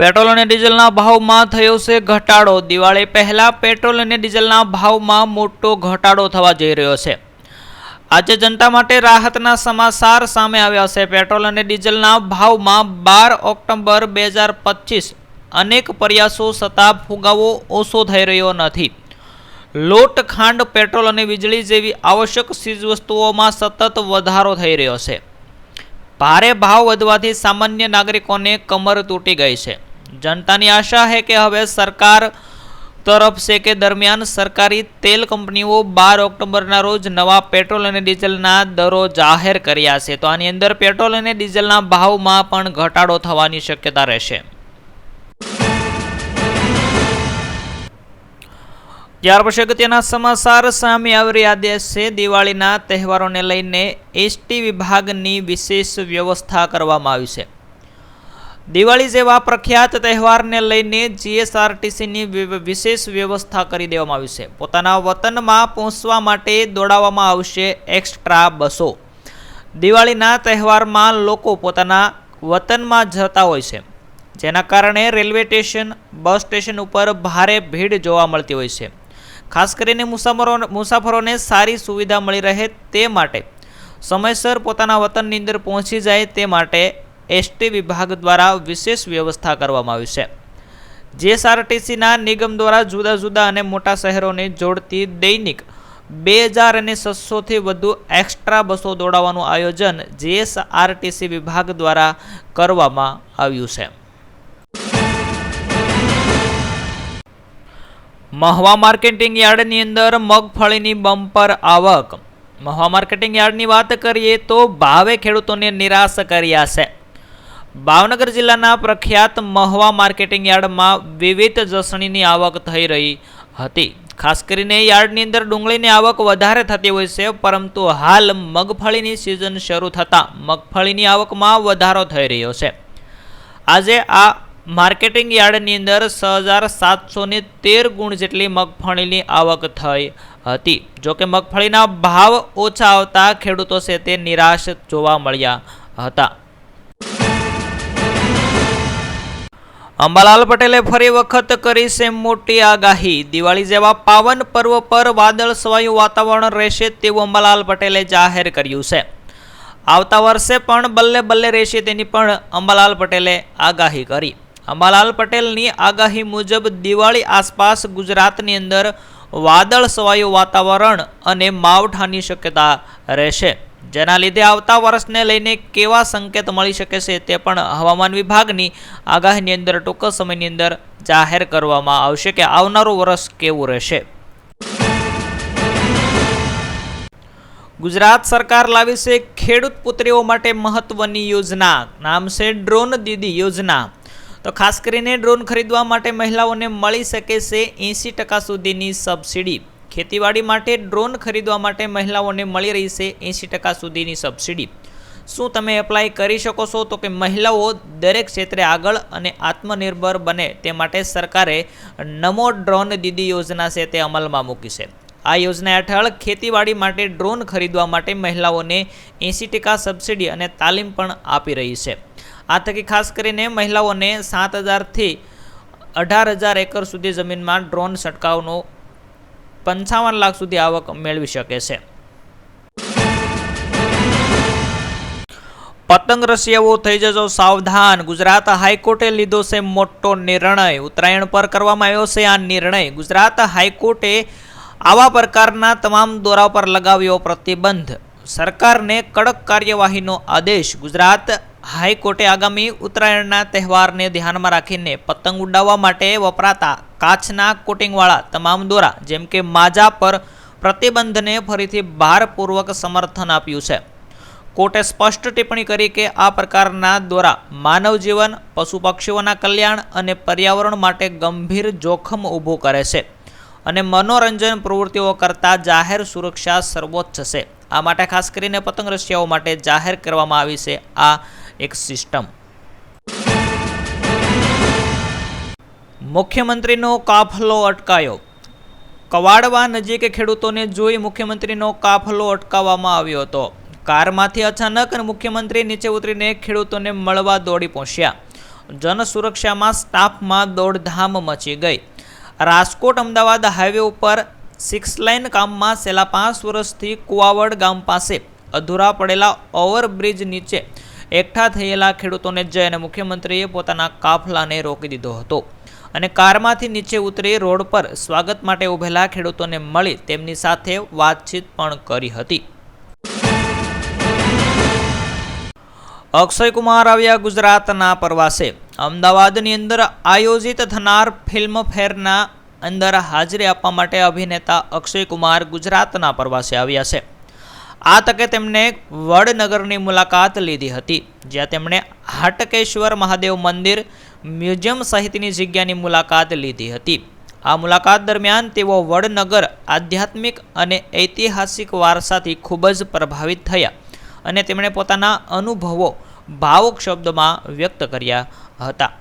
Petrol અને ડીઝલના ભાવમાં થયો છે ઘટાડો. દિવાળી પહેલાં પેટ્રોલ અને ડીઝલના ભાવમાં મોટો ઘટાડો થવા જઈ રહ્યો છે. આજે જનતા માટે રાહતના સમાચાર સામે આવ્યા છે. પેટ્રોલ અને ડીઝલના ભાવમાં બાર ઓક્ટોબર બે હજાર પચીસ અનેક પ્રયાસો છતાં ફુગાવો ઓછો થઈ રહ્યો નથી. લોટ, ખાંડ, પેટ્રોલ અને વીજળી જેવી આવશ્યક ચીજવસ્તુઓમાં સતત વધારો થઈ રહ્યો છે. ભારે ભાવ વધવાથી સામાન્ય નાગરિકોને કમર તૂટી ગઈ છે. જનતાની આશા છે કે હવે સરકાર તરફ છે કે દરમિયાન સરકારી તેલ કંપનીઓ બાર ઓક્ટોબરના રોજ નવા પેટ્રોલ અને ડીઝલના દરો જાહેર કર્યા છે. તો આની અંદર પેટ્રોલ અને ડીઝલના ભાવમાં પણ ઘટાડો થવાની શક્યતા રહેશે. ત્યાર પછી અગત્યના સમાચાર સામે આવી રહ્યા છે. દિવાળીના તહેવારોને લઈને એસટી વિભાગની વિશેષ વ્યવસ્થા કરવામાં આવી છે. દિવાળી જેવા પ્રખ્યાત તહેવારને લઈને જીએસઆરટીસીની વિશેષ વ્યવસ્થા કરી દેવામાં આવી છે. પોતાના વતનમાં પહોંચવા માટે દોડાવવામાં આવશે એક્સ્ટ્રા બસો. દિવાળીના તહેવારમાં લોકો પોતાના વતનમાં જતા હોય છે. જેના કારણે રેલવે સ્ટેશન, બસ સ્ટેશન ઉપર ભારે ભીડ જોવા મળતી હોય છે. ખાસ કરીને મુસાફરો, મુસાફરોને સારી સુવિધા મળી રહે તે માટે. સમયસર પોતાના વતનની અંદર પહોંચી જાય તે માટે એસટી વિભાગ દ્વારા વિશેષ વ્યવસ્થા કરવામાં આવી છે. જેએસઆરટીસીના નિગમ દ્વારા જુદા જુદા અને મોટા શહેરોને જોડતી દૈનિક બે હજાર અને છસોથી વધુ એક્સ્ટ્રા બસો દોડાવવાનું આયોજન જેએસઆરટીસી વિભાગ દ્વારા કરવામાં આવ્યું છે. મહવા માર્કેટિંગ યાર્ડની અંદર મગફળીની બમ્પર આવક. મહવા માર્કેટિંગ યાર્ડની વાત કરીએ તો ભાવે ખેડૂતોને નિરાશ કર્યા છે. ભાવનગર જિલ્લાના પ્રખ્યાત મહવા માર્કેટિંગ યાર્ડમાં વિવિધ જસણીની આવક થઈ રહી હતી. ખાસ કરીને યાર્ડની અંદર ડુંગળીની આવક વધારે થતી હોય છે, પરંતુ હાલ મગફળીની સિઝન શરૂ થતાં મગફળીની આવકમાં વધારો થઈ રહ્યો છે. આજે આ માર્કેટિંગ યાર્ડની અંદર છ હજાર સાતસોની તેર ગુણ જેટલી મગફળીની આવક થઈ હતી. જોકે મગફળીના ભાવ ઓછા આવતા ખેડૂતો છે તે નિરાશ જોવા મળ્યા હતા. અંબાલાલ પટેલે ફરી વખત કરી છે મોટી આગાહી. દિવાળી જેવા પાવન પર્વ પર વાદળ છવાયું વાતાવરણ રહેશે તેવું અંબાલાલ પટેલે જાહેર કર્યું છે. આવતા વર્ષે પણ બલ્લે બલ્લે રહેશે તેની પણ અંબાલાલ પટેલે આગાહી કરી. અંબાલાલ પટેલની આગાહી મુજબ દિવાળી આસપાસ ગુજરાતની અંદર વાદળ છવાયું વાતાવરણ અને માવઠાની શક્યતા રહેશે. જેના લીધે આવતા વર્ષને લઈને કેવા સંકેત મળી શકે છે તે પણ હવામાન વિભાગની આગાહીની અંદર ટૂંક સમયની અંદર જાહેર કરવામાં આવશે કે આવનારું વર્ષ કેવું રહેશે. ગુજરાત સરકાર લાવી છે ખેડૂત પુત્રીઓ માટે મહત્વની યોજના. નામ છે ડ્રોન દીદી યોજના. તો ખાસ કરીને ડ્રોન ખરીદવા માટે મહિલાઓને મળી શકે છે એંસી ટકા સુધીની સબસિડી. ખેતીવાડી માટે ડ્રોન ખરીદવા માટે મહિલાઓને મળી રહી છે એંસી ટકા સુધીની સબસિડી. શું તમે એપ્લાય કરી શકો છો? તો કે મહિલાઓ દરેક ક્ષેત્રે આગળ અને આત્મનિર્ભર બને તે માટે સરકારે નમો ડ્રોન દીદી યોજના છે તે અમલમાં મૂકી છે. આ યોજના હેઠળ ખેતીવાડી માટે ડ્રોન ખરીદવા માટે મહિલાઓને એંસી ટકા સબસિડી અને તાલીમ પણ આપી રહી છે. આ થકી ખાસ કરીને મહિલાઓને સાત હજારથી અઢાર હજાર એકર સુધી જમીનમાં ડ્રોન છંટકાવનો પંચાવન લાખ સુધી આવક મેળવી શકે છે. પતંગ રસિયાઓ થઈ જજો સાવધાન. ગુજરાત હાઈકોર્ટે લીધો છે મોટો નિર્ણય. ઉત્તરાયણ પર કરવામાં આવ્યો છે આ નિર્ણય. ગુજરાત હાઈકોર્ટે આવા પ્રકારના તમામ દોરા પર લગાવ્યો પ્રતિબંધ. સરકારને કડક કાર્યવાહીનો આદેશ. ગુજરાત હાઈકોર્ટે આગામી ઉત્તરાયણના તહેવારને ધ્યાનમાં રાખીને પતંગ ઉડાવવા માટે વપરાતા કાચના કોટિંગવાળા તમામ દોરા, જેમ કે માજા પર પ્રતિબંધને ફરીથી ભારપૂર્વક સમર્થન આપ્યું છે. કોર્ટે સ્પષ્ટ ટિપ્પણી કરી કે આ પ્રકારના દોરા માનવ જીવન, પશુ પક્ષીઓના કલ્યાણ અને પર્યાવરણ માટે ગંભીર જોખમ ઊભું કરે છે અને મનોરંજન પ્રવૃત્તિઓ કરતાં જાહેર સુરક્ષા સર્વોચ્ચ છે. આ માટે ખાસ કરીને પતંગ રશિયાઓ માટે જાહેર કરવામાં આવી છે આ એક સિસ્ટમ. મુખ્યમંત્રીનો કાફલો અટકાયો. કવાડવા નજીકે ખેડૂતોને જોઈ મુખ્યમંત્રીનો કાફલો અટકાવવામાં આવ્યો હતો. કારમાંથી અચાનક મુખ્યમંત્રી નીચે ઉતરીને ખેડૂતોને મળવા દોડી પહોંચ્યા. જનસુરક્ષામાં સ્ટાફમાં દોડધામ મચી ગઈ. રાજકોટ, અમદાવાદ હાઈવે ઉપર સિક્સ લાઇન કામમાં છેલ્લા પાંચ વર્ષથી કુવાવડ ગામ પાસે અધૂરા પડેલા ઓવરબ્રિજ નીચે એકઠા થયેલા ખેડૂતોને જઈ અને મુખ્યમંત્રીએ પોતાના કાફલાને રોકી દીધો હતો. અને કારમાંથી નીચે ઉતરી રોડ પર સ્વાગત માટે ઊભેલા ખેડૂતોને મળી તેમની સાથે વાતચીત પણ કરી હતી. અક્ષય કુમાર આવ્યા ગુજરાતના પ્રવાસે. અમદાવાદની અંદર આયોજિત થનાર ફિલ્મ ફેરના અંદર હાજરી આપવા માટે અભિનેતા અક્ષય કુમાર ગુજરાતના પ્રવાસે આવ્યા છે. આ તકે તેમણે વડનગરની મુલાકાત લીધી હતી, જ્યાં તેમણે હાટકેશ્વર મહાદેવ મંદિર મ્યુઝિયમ સહિતની જગ્યાની મુલાકાત લીધી હતી. આ મુલાકાત દરમિયાન તેઓ વડનગર આધ્યાત્મિક અને ઐતિહાસિક વારસાથી ખૂબ જ પ્રભાવિત થયા અને તેમણે પોતાના અનુભવો ભાવુક શબ્દોમાં વ્યક્ત કર્યા હતા.